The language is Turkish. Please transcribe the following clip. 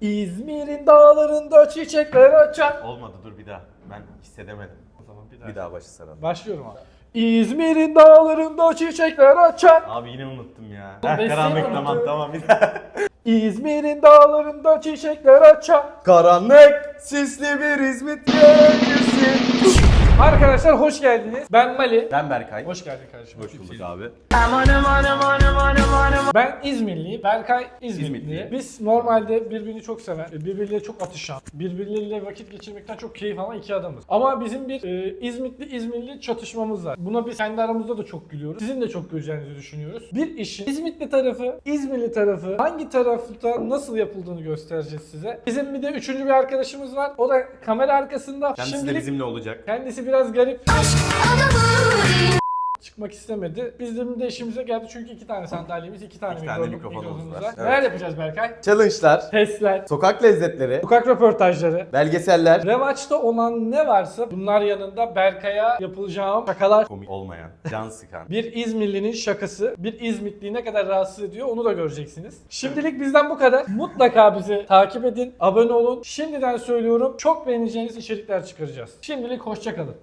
İzmir'in dağlarında çiçekler açar. Olmadı dur bir daha. Ben hissedemedim. O zaman bir Bir daha başı saralım. Başlıyorum abi. İzmir'in dağlarında çiçekler açar. Abi yine unuttum ya. Heh, karanlık seni tamam tamam bir daha. İzmir'in dağlarında çiçekler açar. Karanlık sisli bir İzmit gecesi. Arkadaşlar hoş geldiniz. Ben Mali. Ben Berkay. Hoş geldin kardeşim. Hoş bulduk abi. Ben İzmirliyim. Berkay İzmirli. İzmitli. Biz normalde birbirini çok seven, birbirleriyle çok atışan, birbirleriyle vakit geçirmekten çok keyif alan iki adamız. Ama bizim bir e, İzmitli İzmirli çatışmamız var. Buna biz kendi aramızda da çok gülüyoruz. Sizin de çok güleceğinizi düşünüyoruz. Bir işin İzmitli tarafı, İzmirli tarafı hangi tarafta nasıl yapıldığını göstereceğiz size. Bizim bir de üçüncü bir arkadaşımız var. O da kamera arkasında. Kendisi de Şimdilik bizimle olacak. kendisi biraz garip. Çıkmak istemedi. Bizim de işimize geldi çünkü iki tane sandalyemiz, iki tane, İki tane mikrofon- mikrofonumuz mikrofonumuz var. var. Evet. Neler yapacağız Berkay? Challenge'lar, Testler, sokak lezzetleri, sokak röportajları, belgeseller, revaçta olan ne varsa bunlar yanında Berkay'a yapılacağım şakalar. komik olmayan, can sıkan. Bir İzmirlinin şakası bir İzmitliyi ne kadar rahatsız ediyor onu da göreceksiniz. Şimdilik bizden bu kadar. Mutlaka bizi takip edin, abone olun. Şimdiden söylüyorum çok beğeneceğiniz içerikler çıkaracağız. Şimdilik hoşçakalın.